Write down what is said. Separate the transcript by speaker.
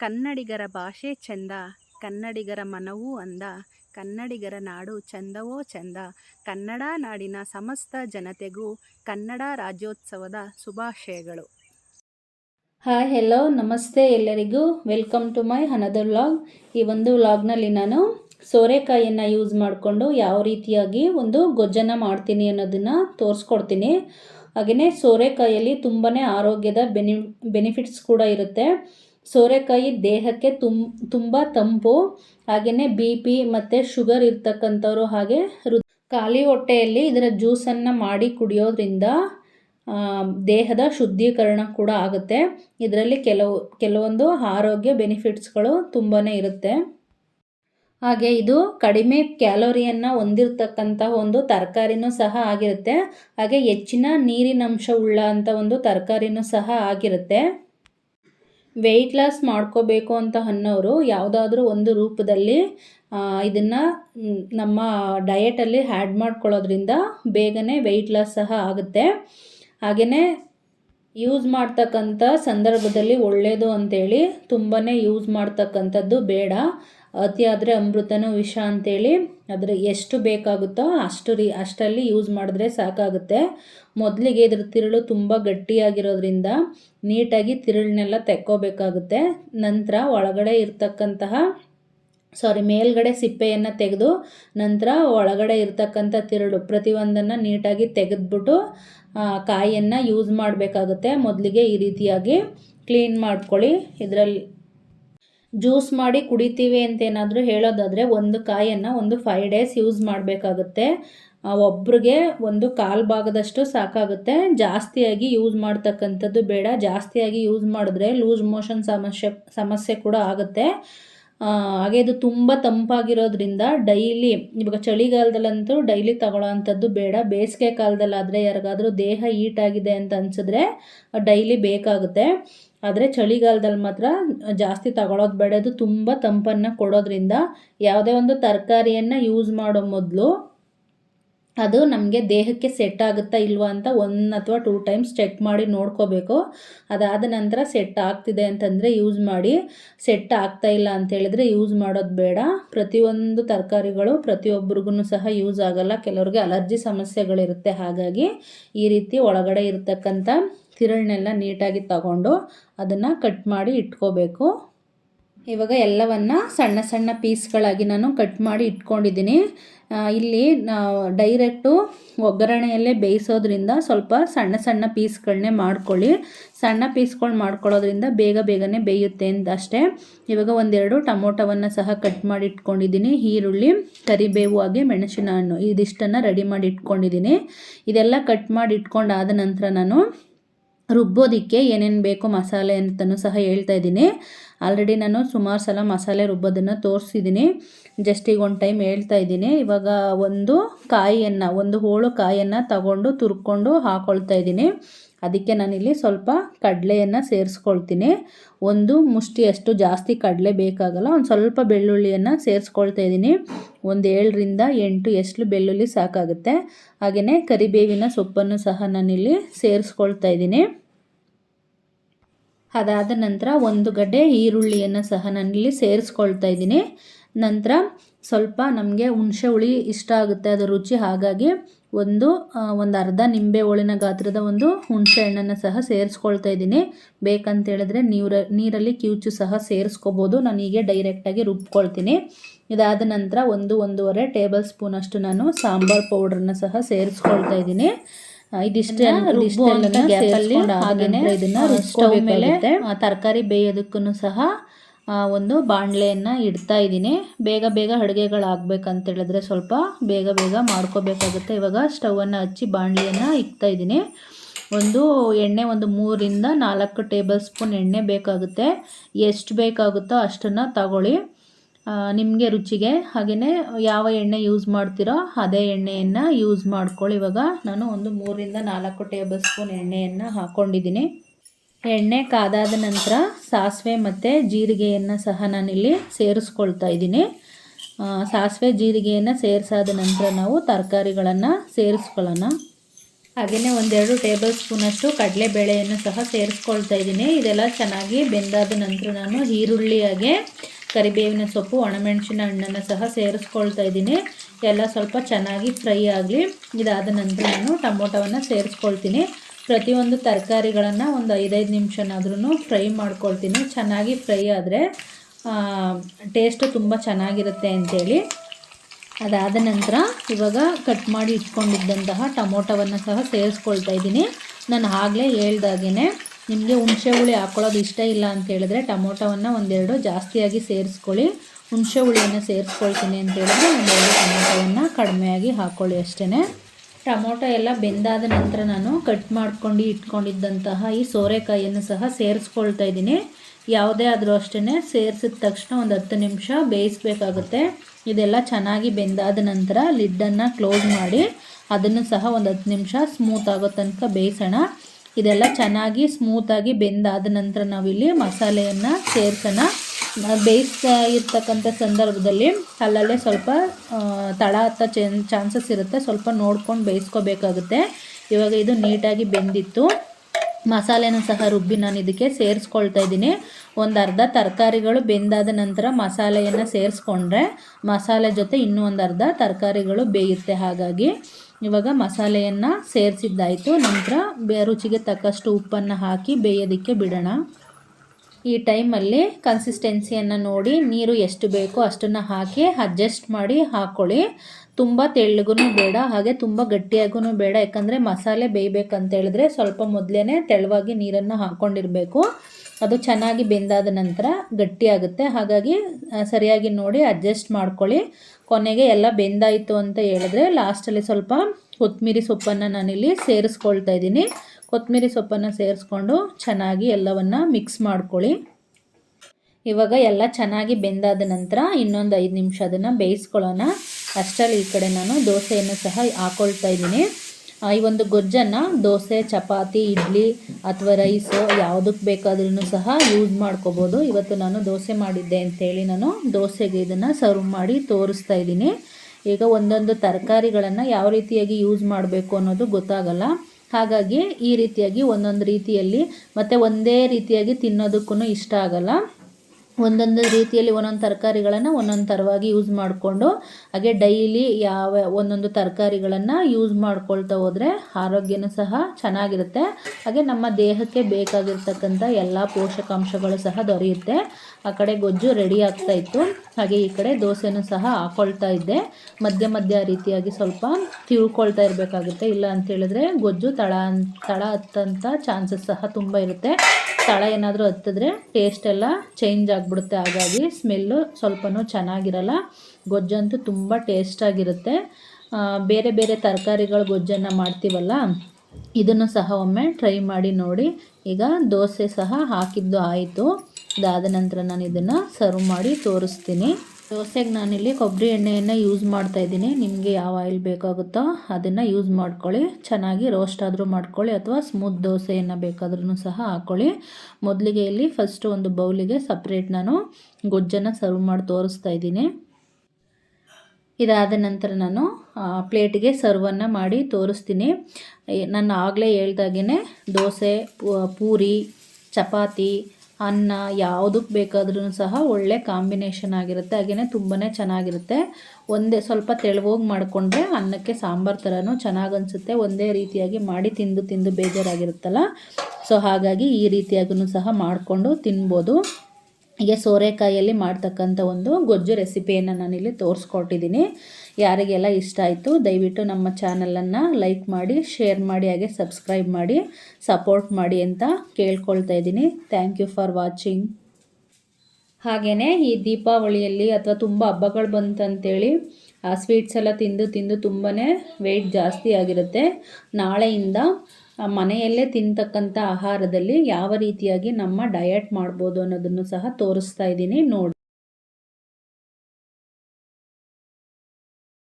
Speaker 1: ಕನ್ನಡಿಗರ ಭಾಷೆ ಚೆಂದ, ಕನ್ನಡಿಗರ ಮನವೂ ಅಂದ, ಕನ್ನಡಿಗರ ನಾಡು ಚಂದವೋ ಚಂದ, ಕನ್ನಡ ನಾಡಿನ ಸಮಸ್ತ ಜನತೆಗೂ ಕನ್ನಡ ರಾಜ್ಯೋತ್ಸವದ ಶುಭಾಶಯಗಳು.
Speaker 2: ಹಾಯ್ ಹೆಲೋ ನಮಸ್ತೆ ಎಲ್ಲರಿಗೂ. Welcome to my another vlog ಈ ಒಂದು ವ್ಲಾಗ್ನಲ್ಲಿ ನಾನು ಸೋರೆಕಾಯಿಯನ್ನು ಯೂಸ್ ಮಾಡಿಕೊಂಡು ಯಾವ ರೀತಿಯಾಗಿ ಒಂದು ಗೊಜ್ಜನ್ನು ಮಾಡ್ತೀನಿ ಅನ್ನೋದನ್ನು ತೋರಿಸ್ಕೊಡ್ತೀನಿ. ಹಾಗೆಯೇ ಸೋರೆಕಾಯಲ್ಲಿ ತುಂಬಾ ಆರೋಗ್ಯದ ಬೆನಿ ಬೆನಿಫಿಟ್ಸ್ ಕೂಡ ಇರುತ್ತೆ. ಸೋರೆಕಾಯಿ ದೇಹಕ್ಕೆ ತುಂ, ತುಂಬ ತಂಪು ಹಾಗೆಯೇ ಬಿ ಪಿ ಮತ್ತು ಶುಗರ್ ಇರ್ತಕ್ಕಂಥವ್ರು ಹಾಗೆ ರು ಖಾಲಿ ಹೊಟ್ಟೆಯಲ್ಲಿ ಇದರ ಜ್ಯೂಸನ್ನು ಮಾಡಿ ಕುಡಿಯೋದ್ರಿಂದ ದೇಹದ ಶುದ್ಧೀಕರಣ ಕೂಡ ಆಗುತ್ತೆ. ಇದರಲ್ಲಿ ಕೆಲವು, ಕೆಲವೊಂದು ಆರೋಗ್ಯ ಬೆನಿಫಿಟ್ಸ್ಗಳು ತುಂಬಾ ಇರುತ್ತೆ. ಹಾಗೆ ಇದು ಕಡಿಮೆ ಕ್ಯಾಲೋರಿಯನ್ನು ಹೊಂದಿರತಕ್ಕಂಥ ಒಂದು ತರಕಾರಿನೂ ಸಹ ಆಗಿರುತ್ತೆ. ಹಾಗೆ ಹೆಚ್ಚಿನ ನೀರಿನಂಶ ಉಳ್ಳ ಒಂದು ತರಕಾರಿನೂ ಸಹ ಆಗಿರುತ್ತೆ. ವೆಯ್ಟ್ ಲಾಸ್ ಮಾಡ್ಕೋಬೇಕು ಅಂತ ಅನ್ನೋರು ಯಾವುದಾದ್ರೂ ಒಂದು ರೂಪದಲ್ಲಿ ಇದನ್ನು ನಮ್ಮ ಡಯೆಟಲ್ಲಿ ಆ್ಯಡ್ ಮಾಡ್ಕೊಳ್ಳೋದ್ರಿಂದ ಬೇಗನೆ ವೆಯ್ಟ್ ಲಾಸ್ ಸಹ ಆಗುತ್ತೆ. ಹಾಗೆಯೇ ಯೂಸ್ ಮಾಡ್ತಕ್ಕಂಥ ಸಂದರ್ಭದಲ್ಲಿ ಒಳ್ಳೆಯದು ಅಂತೇಳಿ ತುಂಬಾ ಯೂಸ್ ಮಾಡ್ತಕ್ಕಂಥದ್ದು ಬೇಡ. ಅತಿಯಾದರೆ ಅಮೃತನೂ ವಿಷ ಅಂತೇಳಿ ಅದರ ಎಷ್ಟು ಬೇಕಾಗುತ್ತೋ ಅಷ್ಟು ರೀ ಅಷ್ಟಲ್ಲಿ ಯೂಸ್ ಮಾಡಿದ್ರೆ ಸಾಕಾಗುತ್ತೆ. ಮೊದಲಿಗೆ ಇದ್ರ ತಿರುಳು ತುಂಬ ಗಟ್ಟಿಯಾಗಿರೋದ್ರಿಂದ ನೀಟಾಗಿ ತಿರುಳನ್ನೆಲ್ಲ ತೆಕ್ಕೋಬೇಕಾಗುತ್ತೆ. ನಂತರ ಒಳಗಡೆ ಇರ್ತಕ್ಕಂತಹ ಸಾರಿ ಮೇಲ್ಗಡೆ ಸಿಪ್ಪೆಯನ್ನು ತೆಗೆದು ನಂತರ ಒಳಗಡೆ ಇರ್ತಕ್ಕಂಥ ತಿರುಳು ಪ್ರತಿಯೊಂದನ್ನು ನೀಟಾಗಿ ತೆಗೆದ್ಬಿಟ್ಟು ಕಾಯಿಯನ್ನು ಯೂಸ್ ಮಾಡಬೇಕಾಗುತ್ತೆ. ಮೊದಲಿಗೆ ಈ ರೀತಿಯಾಗಿ ಕ್ಲೀನ್ ಮಾಡ್ಕೊಳ್ಳಿ. ಇದರಲ್ಲಿ ಜ್ಯೂಸ್ ಮಾಡಿ ಕುಡಿತೀವಿ ಅಂತ ಏನಾದರೂ ಹೇಳೋದಾದರೆ ಒಂದು ಕಾಯನ್ನು ಒಂದು ಫೈವ್ ಡೇಸ್ ಯೂಸ್ ಮಾಡಬೇಕಾಗುತ್ತೆ. ಒಬ್ರಿಗೆ ಒಂದು ಕಾಲು ಭಾಗದಷ್ಟು ಸಾಕಾಗುತ್ತೆ. ಜಾಸ್ತಿಯಾಗಿ ಯೂಸ್ ಮಾಡ್ತಕ್ಕಂಥದ್ದು ಬೇಡ. ಜಾಸ್ತಿಯಾಗಿ ಯೂಸ್ ಮಾಡಿದ್ರೆ ಲೂಸ್ ಮೋಷನ್ ಸಮಸ್ಯೆ ಸಮಸ್ಯೆ ಕೂಡ ಆಗುತ್ತೆ. ಹಾಗೆ ಇದು ತುಂಬ ತಂಪಾಗಿರೋದ್ರಿಂದ ಡೈಲಿ, ಇವಾಗ ಚಳಿಗಾಲದಲ್ಲಂತೂ ಡೈಲಿ ತಗೊಳ್ಳೋ ಅಂಥದ್ದು ಬೇಡ. ಬೇಸಿಗೆ ಕಾಲದಲ್ಲಾದರೆ ಯಾರಿಗಾದರೂ ದೇಹ ಹೀಟ್ ಆಗಿದೆ ಅಂತ ಅನಿಸಿದ್ರೆ ಡೈಲಿ ಬೇಕಾಗುತ್ತೆ. ಆದರೆ ಚಳಿಗಾಲದಲ್ಲಿ ಮಾತ್ರ ಜಾಸ್ತಿ ತಗೊಳ್ಳೋದು ಬೇಡದು ತುಂಬ ತಂಪನ್ನು ಕೊಡೋದ್ರಿಂದ ಯಾವುದೇ ಒಂದು ತರಕಾರಿಯನ್ನು ಯೂಸ್ ಮಾಡೋ ಮೊದಲು ಅದು ನಮಗೆ ದೇಹಕ್ಕೆ ಸೆಟ್ ಆಗುತ್ತಾ ಇಲ್ವಾ ಅಂತ ಒನ್ ಅಥವಾ ಟೂ ಟೈಮ್ಸ್ ಚೆಕ್ ಮಾಡಿ ನೋಡ್ಕೋಬೇಕು. ಅದಾದ ನಂತರ ಸೆಟ್ ಆಗ್ತಿದೆ ಅಂತಂದರೆ ಯೂಸ್ ಮಾಡಿ ಸೆಟ್ ಆಗ್ತಾ ಇಲ್ಲ ಅಂತ ಹೇಳಿದ್ರೆ ಯೂಸ್ ಮಾಡೋದು ಬೇಡ. ಪ್ರತಿಯೊಂದು ತರಕಾರಿಗಳು ಪ್ರತಿಯೊಬ್ಬರಿಗೂ ಸಹ ಯೂಸ್ ಆಗಲ್ಲ. ಕೆಲವ್ರಿಗೆ ಅಲರ್ಜಿ ಸಮಸ್ಯೆಗಳಿರುತ್ತೆ. ಹಾಗಾಗಿ ಈ ರೀತಿ ಒಳಗಡೆ ಇರತಕ್ಕಂಥ ತಿರುಳನ್ನೆಲ್ಲ ನೀಟಾಗಿ ತಗೊಂಡು ಅದನ್ನು ಕಟ್ ಮಾಡಿ ಇಟ್ಕೋಬೇಕು. ಇವಾಗ ಎಲ್ಲವನ್ನ ಸಣ್ಣ ಸಣ್ಣ ಪೀಸ್ಗಳಾಗಿ ನಾನು ಕಟ್ ಮಾಡಿ ಇಟ್ಕೊಂಡಿದ್ದೀನಿ. ಇಲ್ಲಿ ಡೈರೆಕ್ಟು ಒಗ್ಗರಣೆಯಲ್ಲೇ ಬೇಯಿಸೋದ್ರಿಂದ ಸ್ವಲ್ಪ ಸಣ್ಣ ಸಣ್ಣ ಪೀಸ್ಗಳನ್ನೇ ಮಾಡ್ಕೊಳ್ಳಿ. ಸಣ್ಣ ಪೀಸ್ಗಳು ಮಾಡ್ಕೊಳ್ಳೋದ್ರಿಂದ ಬೇಗ ಬೇಗನೆ ಬೇಯುತ್ತೆ ಅಂತ ಅಷ್ಟೇ. ಇವಾಗ ಒಂದೆರಡು ಟೊಮೊಟೊವನ್ನು ಸಹ ಕಟ್ ಮಾಡಿ ಇಟ್ಕೊಂಡಿದ್ದೀನಿ. ಈರುಳ್ಳಿ, ಕರಿಬೇವು ಹಾಗೆ ಮೆಣಸಿನ ಹಣ್ಣು ಇದಿಷ್ಟನ್ನು ರೆಡಿ ಮಾಡಿ ಇಟ್ಕೊಂಡಿದ್ದೀನಿ. ಇದೆಲ್ಲ ಕಟ್ ಮಾಡಿ ಇಟ್ಕೊಂಡಾದ ನಂತರ ನಾನು ರುಬ್ಬೋದಕ್ಕೆ ಏನೇನು ಬೇಕು ಮಸಾಲೆ ಅಂತಲೂ ಸಹ ಹೇಳ್ತಾ ಇದ್ದೀನಿ. ಆಲ್ರೆಡಿ ನಾನು ಸುಮಾರು ಸಲ ಮಸಾಲೆ ರುಬ್ಬೋದನ್ನು ತೋರಿಸಿದ್ದೀನಿ ಜಸ್ಟ್ ಈಗ ಒಂದು ಟೈಮ್ ಹೇಳ್ತಾ ಇದ್ದೀನಿ. ಇವಾಗ ಒಂದು ಕಾಯಿಯನ್ನು, ಒಂದು ಹೋಳು ಕಾಯಿಯನ್ನು ತಗೊಂಡು ತುರ್ಕೊಂಡು ಹಾಕ್ಕೊಳ್ತಾ ಇದ್ದೀನಿ. ಅದಕ್ಕೆ ನಾನಿಲ್ಲಿ ಸ್ವಲ್ಪ ಕಡಲೆಯನ್ನು ಸೇರಿಸ್ಕೊಳ್ತೀನಿ. ಒಂದು ಮುಷ್ಟಿಯಷ್ಟು ಜಾಸ್ತಿ ಕಡಲೆ ಬೇಕಾಗಲ್ಲ, ಒಂದು ಸ್ವಲ್ಪ ಬೆಳ್ಳುಳ್ಳಿಯನ್ನು ಸೇರಿಸ್ಕೊಳ್ತಾ ಇದ್ದೀನಿ. ಒಂದು ಏಳರಿಂದ ಎಂಟು ಎಷ್ಟು ಬೆಳ್ಳುಳ್ಳಿ ಸಾಕಾಗುತ್ತೆ. ಹಾಗೆಯೇ ಕರಿಬೇವಿನ ಸೊಪ್ಪನ್ನು ಸಹ ನಾನಿಲ್ಲಿ ಸೇರಿಸ್ಕೊಳ್ತಾ ಇದ್ದೀನಿ. ಅದಾದ ನಂತರ ಒಂದು ಗಡ್ಡೆ ಈರುಳ್ಳಿಯನ್ನು ಸಹ ನಾನಿಲ್ಲಿ ಸೇರಿಸ್ಕೊಳ್ತಾ ಇದ್ದೀನಿ. ನಂತರ ಸ್ವಲ್ಪ ನಮಗೆ ಹುಣಸೆ ಹುಳಿ ಇಷ್ಟ ಆಗುತ್ತೆ, ಅದು ರುಚಿ. ಹಾಗಾಗಿ ಒಂದು ಒಂದು ಅರ್ಧ ನಿಂಬೆ ಹೋಳಿನ ಗಾತ್ರದ ಒಂದು ಹುಣಸೆ ಹಣ್ಣನ್ನು ಸಹ ಸೇರಿಸ್ಕೊಳ್ತಾ ಇದ್ದೀನಿ. ಬೇಕಂತ ಹೇಳಿದ್ರೆ ನೀರ, ನೀರಲ್ಲಿ ಕಿವುಚು ಸಹ ಸೇರಿಸ್ಕೋಬೋದು. ನಾನು ಹೀಗೆ ಡೈರೆಕ್ಟಾಗಿ ರುಬ್ಕೊಳ್ತೀನಿ. ಇದಾದ ನಂತರ ಒಂದು, ಒಂದೂವರೆ ಟೇಬಲ್ ಸ್ಪೂನಷ್ಟು ನಾನು ಸಾಂಬಾರ್ ಪೌಡ್ರನ್ನ ಸಹ ಸೇರಿಸ್ಕೊಳ್ತಾ ಇದ್ದೀನಿ. ಇದಿಷ್ಟೇ ತರಕಾರಿ ಬೇಯೋದಕ್ಕೂ ಸಹ ಒಂದು ಬಾಣಲೆಯನ್ನು ಇಡ್ತಾ ಇದ್ದೀನಿ. ಬೇಗ ಬೇಗ ಅಡುಗೆಗಳಾಗಬೇಕಂತ ಹೇಳಿದ್ರೆ ಸ್ವಲ್ಪ ಬೇಗ ಬೇಗ ಮಾಡ್ಕೋಬೇಕಾಗುತ್ತೆ. ಇವಾಗ ಸ್ಟವನ್ನು ಹಚ್ಚಿ ಬಾಣಲೆಯನ್ನು ಇಕ್ತಾ ಇದ್ದೀನಿ. ಒಂದು ಎಣ್ಣೆ ಒಂದು ಮೂರಿಂದ ನಾಲ್ಕು ಟೇಬಲ್ ಸ್ಪೂನ್ ಎಣ್ಣೆ ಬೇಕಾಗುತ್ತೆ. ಎಷ್ಟು ಬೇಕಾಗುತ್ತೋ ಅಷ್ಟನ್ನು ತಗೊಳ್ಳಿ. ನಿಮಗೆ ರುಚಿಗೆ ಹಾಗೆಯೇ ಯಾವ ಎಣ್ಣೆ ಯೂಸ್ ಮಾಡ್ತೀರೋ ಅದೇ ಎಣ್ಣೆಯನ್ನು ಯೂಸ್ ಮಾಡ್ಕೊಳ್ಳಿ. ಇವಾಗ ನಾನು ಒಂದು ಮೂರರಿಂದ ನಾಲ್ಕು ಟೇಬಲ್ ಸ್ಪೂನ್ ಎಣ್ಣೆಯನ್ನು ಹಾಕ್ಕೊಂಡಿದ್ದೀನಿ ಎಣ್ಣೆ ಕಾದಾದ ನಂತರ ಸಾಸಿವೆ ಮತ್ತು ಜೀರಿಗೆಯನ್ನು ಸಹ ನಾನಿಲ್ಲಿ ಸೇರಿಸ್ಕೊಳ್ತಾ ಇದ್ದೀನಿ. ಸಾಸಿವೆ, ಜೀರಿಗೆಯನ್ನು ಸೇರಿಸಾದ ನಂತರ ನಾವು ತರಕಾರಿಗಳನ್ನು ಸೇರಿಸ್ಕೊಳ್ಳೋಣ. ಹಾಗೆಯೇ ಒಂದೆರಡು ಟೇಬಲ್ ಸ್ಪೂನಷ್ಟು ಕಡಲೆಬೇಳೆಯನ್ನು ಸಹ ಸೇರಿಸ್ಕೊಳ್ತಾ ಇದ್ದೀನಿ. ಇದೆಲ್ಲ ಚೆನ್ನಾಗಿ ಬೆಂದಾದ ನಂತರ ನಾನು ಈರುಳ್ಳಿ ಹಾಗೆ ಕರಿಬೇವಿನ ಸೊಪ್ಪು, ಒಣಮೆಣಸಿನ ಹಣ್ಣನ್ನು ಸಹ ಸೇರಿಸ್ಕೊಳ್ತಾ ಇದ್ದೀನಿ. ಎಲ್ಲ ಸ್ವಲ್ಪ ಚೆನ್ನಾಗಿ ಫ್ರೈ ಆಗಲಿ. ಇದಾದ ನಂತರ ನಾನು ಟೊಮೊಟೊವನ್ನು ಸೇರಿಸ್ಕೊಳ್ತೀನಿ. ಪ್ರತಿಯೊಂದು ತರಕಾರಿಗಳನ್ನು ಒಂದು ಐದೈದು ನಿಮಿಷನಾದ್ರೂ ಫ್ರೈ ಮಾಡ್ಕೊಳ್ತೀನಿ. ಚೆನ್ನಾಗಿ ಫ್ರೈ ಆದರೆ ಟೇಸ್ಟು ತುಂಬ ಚೆನ್ನಾಗಿರುತ್ತೆ ಅಂಥೇಳಿ ಅದಾದ ನಂತರ ಇವಾಗ ಕಟ್ ಮಾಡಿ ಇಟ್ಕೊಂಡಿದ್ದಂತಹ ಟೊಮೊಟೊವನ್ನು ಸಹ ಸೇರಿಸ್ಕೊಳ್ತಾ ಇದ್ದೀನಿ. ನಾನು ಆಗಲೇ ಹೇಳ್ದಾಗೇ ನಿಮಗೆ ಹುಣಸೆ ಹುಳಿ ಹಾಕ್ಕೊಳ್ಳೋದು ಇಷ್ಟ ಇಲ್ಲ ಅಂತ ಹೇಳಿದ್ರೆ ಟೊಮೊಟೊವನ್ನು ಒಂದೆರಡು ಜಾಸ್ತಿಯಾಗಿ ಸೇರಿಸ್ಕೊಳ್ಳಿ. ಹುಣಸೆ ಹುಳಿಯನ್ನು ಸೇರಿಸ್ಕೊಳ್ತೀನಿ ಅಂತ ಹೇಳಿದ್ರೆ ಒಂದೆರಡು ಟೊಮೊಟೊವನ್ನು ಕಡಿಮೆಯಾಗಿ ಹಾಕ್ಕೊಳ್ಳಿ ಅಷ್ಟೇ ಟೊಮೊಟೊ ಎಲ್ಲ ಬೆಂದಾದ ನಂತರ ನಾನು ಕಟ್ ಮಾಡ್ಕೊಂಡು ಇಟ್ಕೊಂಡಿದ್ದಂತಹ ಈ ಸೋರೆಕಾಯಿಯನ್ನು ಸಹ ಸೇರಿಸ್ಕೊಳ್ತಾ ಇದ್ದೀನಿ. ಯಾವುದೇ ಆದರೂ ಅಷ್ಟೇ ಸೇರಿಸಿದ ತಕ್ಷಣ ಒಂದು ಹತ್ತು ನಿಮಿಷ ಬೇಯಿಸ್ಬೇಕಾಗುತ್ತೆ. ಇದೆಲ್ಲ ಚೆನ್ನಾಗಿ ಬೆಂದಾದ ನಂತರ ಲಿಡ್ಡನ್ನು ಕ್ಲೋಸ್ ಮಾಡಿ ಅದನ್ನು ಸಹ ಒಂದು ಹತ್ತು ನಿಮಿಷ ಸ್ಮೂತ್ ಆಗೋ ತನಕ ಬೇಯಿಸೋಣ. ಇದೆಲ್ಲ ಚೆನ್ನಾಗಿ ಸ್ಮೂತಾಗಿ ಬೆಂದಾದ ನಂತರ ನಾವಿಲ್ಲಿ ಮಸಾಲೆಯನ್ನು ಸೇರ್ಸೋಣ. ಬೇಯಿಸ್ತಾ ಇರ್ತಕ್ಕಂಥ ಸಂದರ್ಭದಲ್ಲಿ ಅಲ್ಲಲ್ಲೇ ಸ್ವಲ್ಪ ತಳ ಹತ್ತ ಚಾನ್ಸಸ್ ಇರುತ್ತೆ ಸ್ವಲ್ಪ ನೋಡ್ಕೊಂಡು ಬೇಯಿಸ್ಕೋಬೇಕಾಗುತ್ತೆ. ಇವಾಗ ಇದು ನೀಟಾಗಿ ಬೆಂದಿತ್ತು. ಮಸಾಲೆನೂ ಸಹ ರುಬ್ಬಿ ನಾನು ಇದಕ್ಕೆ ಸೇರಿಸ್ಕೊಳ್ತಾ ಇದ್ದೀನಿ. ಒಂದು ಅರ್ಧ ತರಕಾರಿಗಳು ಬೆಂದಾದ ನಂತರ ಮಸಾಲೆಯನ್ನು ಸೇರಿಸ್ಕೊಂಡ್ರೆ ಮಸಾಲೆ ಜೊತೆ ಇನ್ನೂ ಒಂದು ಅರ್ಧ ತರಕಾರಿಗಳು ಬೇಯುತ್ತೆ. ಹಾಗಾಗಿ ಇವಾಗ ಮಸಾಲೆಯನ್ನು ಸೇರಿಸಿದ್ದಾಯಿತು. ನಂತರ ರುಚಿಗೆ ತಕ್ಕಷ್ಟು ಉಪ್ಪನ್ನು ಹಾಕಿ ಬೇಯೋದಕ್ಕೆ ಬಿಡೋಣ. ಈ ಟೈಮಲ್ಲಿ ಕನ್ಸಿಸ್ಟೆನ್ಸಿಯನ್ನು ನೋಡಿ ನೀರು ಎಷ್ಟು ಬೇಕೋ ಅಷ್ಟನ್ನು ಹಾಕಿ ಅಡ್ಜಸ್ಟ್ ಮಾಡಿ ಹಾಕ್ಕೊಳ್ಳಿ ತುಂಬ ತೆಳ್ಳಗೂ ಬೇಡ, ಹಾಗೆ ತುಂಬ ಗಟ್ಟಿಯಾಗೂ ಬೇಡ. ಯಾಕಂದರೆ ಮಸಾಲೆ ಬೇಯಬೇಕಂತ ಹೇಳಿದ್ರೆ ಸ್ವಲ್ಪ ಮೊದಲೇ ತೆಳುವಾಗಿ ನೀರನ್ನು ಹಾಕ್ಕೊಂಡಿರಬೇಕು ಅದು ಚೆನ್ನಾಗಿ ಬೆಂದಾದ ನಂತರ ಗಟ್ಟಿಯಾಗುತ್ತೆ. ಹಾಗಾಗಿ ಸರಿಯಾಗಿ ನೋಡಿ ಅಡ್ಜಸ್ಟ್ ಮಾಡ್ಕೊಳ್ಳಿ. ಕೊನೆಗೆ ಎಲ್ಲ ಬೆಂದಾಯಿತು ಅಂತ ಹೇಳಿದ್ರೆ ಲಾಸ್ಟಲ್ಲಿ ಸ್ವಲ್ಪ ಕೊತ್ತಂಬರಿ ಸೊಪ್ಪನ್ನು ನಾನಿಲ್ಲಿ ಸೇರಿಸ್ಕೊಳ್ತಾ ಇದ್ದೀನಿ. ಕೊತ್ತಂಬರಿ ಸೊಪ್ಪನ್ನು ಸೇರಿಸ್ಕೊಂಡು ಚೆನ್ನಾಗಿ ಎಲ್ಲವನ್ನು ಮಿಕ್ಸ್ ಮಾಡ್ಕೊಳ್ಳಿ. ಇವಾಗ ಎಲ್ಲ ಚೆನ್ನಾಗಿ ಬೆಂದಾದ ನಂತರ ಇನ್ನೊಂದು ಐದು ನಿಮಿಷ ಅದನ್ನು ಬೇಯಿಸ್ಕೊಳ್ಳೋಣ. ಅಷ್ಟರಲ್ಲಿ ಈ ಕಡೆ ನಾನು ದೋಸೆಯನ್ನು ಸಹ ಹಾಕ್ಕೊಳ್ತಾ ಇದ್ದೀನಿ. ಈ ಒಂದು ಗೊಜ್ಜನ್ನು ದೋಸೆ, ಚಪಾತಿ, ಇಡ್ಲಿ ಅಥವಾ ರೈಸು ಯಾವುದಕ್ಕೆ ಬೇಕಾದ್ರೂ ಸಹ ಯೂಸ್ ಮಾಡ್ಕೋಬೋದು. ಇವತ್ತು ನಾನು ದೋಸೆ ಮಾಡಿದ್ದೆ ಅಂತೇಳಿ ನಾನು ದೋಸೆಗೆ ಇದನ್ನು ಸರ್ವ್ ಮಾಡಿ ತೋರಿಸ್ತಾ ಇದ್ದೀನಿ. ಈಗ ಒಂದೊಂದು ತರಕಾರಿಗಳನ್ನು ಯಾವ ರೀತಿಯಾಗಿ ಯೂಸ್ ಮಾಡಬೇಕು ಅನ್ನೋದು ಗೊತ್ತಾಗಲ್ಲ. ಹಾಗಾಗಿ ಈ ರೀತಿಯಾಗಿ ಒಂದೊಂದು ರೀತಿಯಲ್ಲಿ ಮತ್ತು ಒಂದೇ ರೀತಿಯಾಗಿ ತಿನ್ನೋದಕ್ಕೂ ಇಷ್ಟ ಆಗಲ್ಲ. ಒಂದೊಂದು ರೀತಿಯಲ್ಲಿ ಒಂದೊಂದು ತರಕಾರಿಗಳನ್ನು ಒಂದೊಂದು ಥರವಾಗಿ ಯೂಸ್ ಮಾಡಿಕೊಂಡು, ಹಾಗೆ ಡೈಲಿ ಯಾವ ಒಂದೊಂದು ತರಕಾರಿಗಳನ್ನು ಯೂಸ್ ಮಾಡ್ಕೊಳ್ತಾ ಹೋದರೆ ಆರೋಗ್ಯನೂ ಸಹ ಚೆನ್ನಾಗಿರುತ್ತೆ. ಹಾಗೆ ನಮ್ಮ ದೇಹಕ್ಕೆ ಬೇಕಾಗಿರ್ತಕ್ಕಂಥ ಎಲ್ಲ ಪೋಷಕಾಂಶಗಳು ಸಹ ದೊರೆಯುತ್ತೆ. ಆ ಕಡೆ ಗೊಜ್ಜು ರೆಡಿ ಆಗ್ತಾ ಇತ್ತು. ಹಾಗೆ ಈ ಕಡೆ ದೋಸೆನೂ ಸಹ ಹಾಕ್ಕೊಳ್ತಾ ಇದ್ದೆ. ಮಧ್ಯ ಮಧ್ಯ ರೀತಿಯಾಗಿ ಸ್ವಲ್ಪ ತಿಳ್ಕೊಳ್ತಾ ಇರಬೇಕಾಗುತ್ತೆ. ಇಲ್ಲ ಅಂತ ಹೇಳಿದ್ರೆ ಗೊಜ್ಜು ತಳ ತಳ ಹತ್ತಂಥ ಚಾನ್ಸಸ್ ಸಹ ತುಂಬ ಇರುತ್ತೆ. ತಳ ಏನಾದರೂ ಹತ್ತಿದ್ರೆ ಟೇಸ್ಟ್ ಎಲ್ಲ ಚೇಂಜ್ ಆಗಿಬಿಡುತ್ತೆ ಹಾಗಾಗಿ ಸ್ಮೆಲ್ಲು ಸ್ವಲ್ಪನೂ ಚೆನ್ನಾಗಿರಲ್ಲ. ಗೊಜ್ಜಂತೂ ತುಂಬ ಟೇಸ್ಟಾಗಿರುತ್ತೆ. ಬೇರೆ ಬೇರೆ ತರಕಾರಿಗಳ ಗೊಜ್ಜನ್ನು ಮಾಡ್ತೀವಲ್ಲ, ಇದನ್ನು ಸಹ ಒಮ್ಮೆ ಟ್ರೈ ಮಾಡಿ ನೋಡಿ. ಈಗ ದೋಸೆ ಸಹ ಹಾಕಿದ್ದು ಆಯಿತು. ಅದಾದ ನಂತರ ನಾನು ಇದನ್ನು ಸರ್ವ್ ಮಾಡಿ ತೋರಿಸ್ತೀನಿ. ದೋಸೆಗೆ ನಾನಿಲ್ಲಿ ಕೊಬ್ಬರಿ ಎಣ್ಣೆಯನ್ನು ಯೂಸ್ ಮಾಡ್ತಾ ಇದ್ದೀನಿ. ನಿಮಗೆ ಯಾವ ಆಯಿಲ್ ಬೇಕಾಗುತ್ತೋ ಅದನ್ನು ಯೂಸ್ ಮಾಡ್ಕೊಳ್ಳಿ. ಚೆನ್ನಾಗಿ ರೋಸ್ಟ್ ಆದರೂ ಮಾಡ್ಕೊಳ್ಳಿ ಅಥವಾ ಸ್ಮೂತ್ ದೋಸೆಯನ್ನು ಬೇಕಾದ್ರೂ ಸಹ ಹಾಕ್ಕೊಳ್ಳಿ ಮೊದಲಿಗೆ ಇಲ್ಲಿ ಫಸ್ಟು ಒಂದು ಬೌಲಿಗೆ ಸಪ್ರೇಟ್ ನಾನು ಗೊಜ್ಜನ್ನು ಸರ್ವ್ ಮಾಡಿ ತೋರಿಸ್ತಾ ಇದ್ದೀನಿ. ಇದಾದ ನಂತರ ನಾನು ಪ್ಲೇಟಿಗೆ ಸರ್ವನ್ನು ಮಾಡಿ ತೋರಿಸ್ತೀನಿ. ನಾನು ಆಗಲೇ ಹೇಳ್ದಾಗೇ ದೋಸೆ ಪೂರಿ, ಚಪಾತಿ ಅನ್ನ ಯಾವುದಕ್ಕೆ ಬೇಕಾದ್ರೂ ಸಹ ಒಳ್ಳೆ ಕಾಂಬಿನೇಷನ್ ಆಗಿರುತ್ತೆ. ಹಾಗೆಯೇ ತುಂಬಾ ಚೆನ್ನಾಗಿರುತ್ತೆ. ಒಂದೇ ಸ್ವಲ್ಪ ತೆಳುವಾಗಿ ಮಾಡಿಕೊಂಡ್ರೆ ಅನ್ನಕ್ಕೆ ಸಾಂಬಾರು ಥರನೂ ಚೆನ್ನಾಗಿ ಅನಿಸುತ್ತೆ. ಒಂದೇ ರೀತಿಯಾಗಿ ಮಾಡಿ ತಿಂದು ತಿಂದು ಬೇಜಾರಾಗಿರುತ್ತಲ್ಲ? ಸೊ ಹಾಗಾಗಿ ಈ ರೀತಿಯಾಗೂ ಸಹ ಮಾಡಿಕೊಂಡು ತಿನ್ಬೋದು. ಹೀಗೆ ಸೋರೆಕಾಯಿಯಲ್ಲಿ ಮಾಡ್ತಕ್ಕಂಥ ಒಂದು ಗೊಜ್ಜು ರೆಸಿಪಿಯನ್ನು ನಾನಿಲ್ಲಿ ತೋರಿಸ್ಕೊಟ್ಟಿದ್ದೀನಿ. ಯಾರಿಗೆಲ್ಲ ಇಷ್ಟ ಆಯಿತು, ದಯವಿಟ್ಟು ನಮ್ಮ ಚಾನಲನ್ನು ಲೈಕ್ ಮಾಡಿ, ಶೇರ್ ಮಾಡಿ, ಹಾಗೆ ಸಬ್ಸ್ಕ್ರೈಬ್ ಮಾಡಿ, ಸಪೋರ್ಟ್ ಮಾಡಿ ಅಂತ ಕೇಳ್ಕೊಳ್ತಾ ಇದ್ದೀನಿ. Thank you for watching. ಹಾಗೆಯೇ ಈ ದೀಪಾವಳಿಯಲ್ಲಿ ಅಥವಾ ತುಂಬ ಹಬ್ಬಗಳು ಬಂತಂತೇಳಿ, ಆ ಸ್ವೀಟ್ಸ್ ಎಲ್ಲ ತಿಂದು ತಿಂದು ತುಂಬಾ ವೆಯ್ಟ್ ಜಾಸ್ತಿ ಆಗಿರುತ್ತೆ. ನಾಳೆಯಿಂದ ಮನೆಯಲ್ಲೇ ತಿಂತಕ್ಕಂಥ ಆಹಾರದಲ್ಲಿ ಯಾವ ರೀತಿಯಾಗಿ ನಮ್ಮ ಡಯಟ್ ಮಾಡ್ಬೋದು ಅನ್ನೋದನ್ನು ಸಹ ತೋರಿಸ್ತಾ ಇದ್ದೀನಿ. ನೋಡಿ